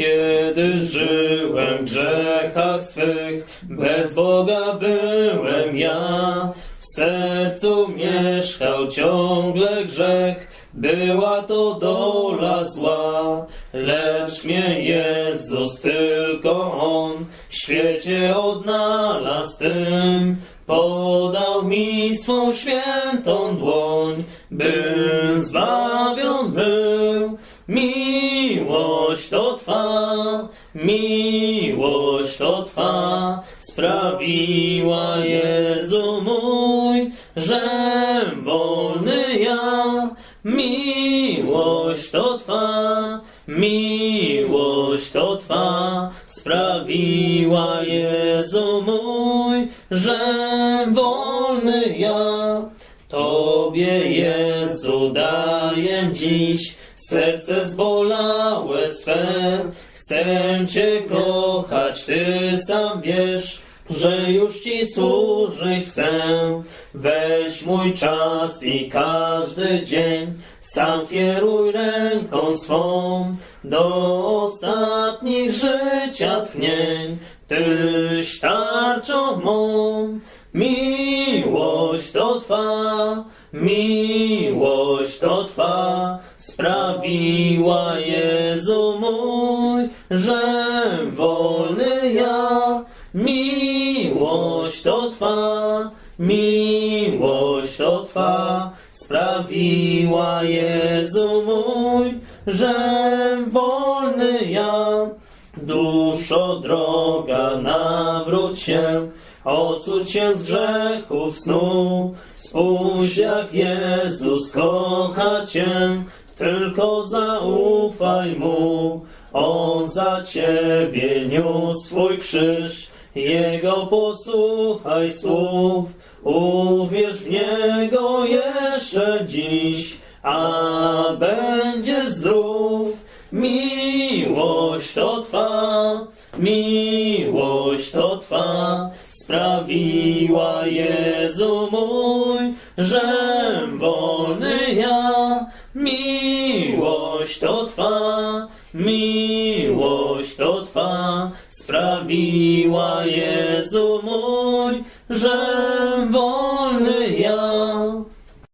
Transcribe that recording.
Kiedy żyłem w grzechach swych, bez Boga byłem ja. W sercu mieszkał ciągle grzech, była to dola zła. Lecz mnie Jezus, tylko On, w świecie odnalazł tym. Podał mi swą świętą dłoń, bym zbawion był. Miłość to Twa, miłość to Twa, sprawiła Jezu mój, że wolny ja. Miłość to Twa, miłość to Twa, sprawiła Jezu mój, że wolny ja. Tobie, Jezu, daję dziś serce zbolałe swe. Chcę Cię kochać, Ty sam wiesz, że już Ci służyć chcę. Weź mój czas i każdy dzień, sam kieruj ręką swą do ostatnich życia tchnień. Tyś tarczą mą, miłość to Twa, miłość to Twa, sprawiła Jezu mój, że wolny ja. Miłość to Twa, miłość to Twa, sprawiła Jezu mój, że wolny ja. Duszo droga, nawróć się, odsuć się z grzechów snu. Spójrz jak Jezus kocha Cię, tylko zaufaj Mu. On za Ciebie niósł swój krzyż, Jego posłuchaj słów. Uwierz w Niego jeszcze dziś, a będziesz zdrów. Miłość to Twa, miłość to Twa, sprawiła Jezu mój, że wolny ja. Miłość to Twa, miłość to Twa, sprawiła Jezu mój, że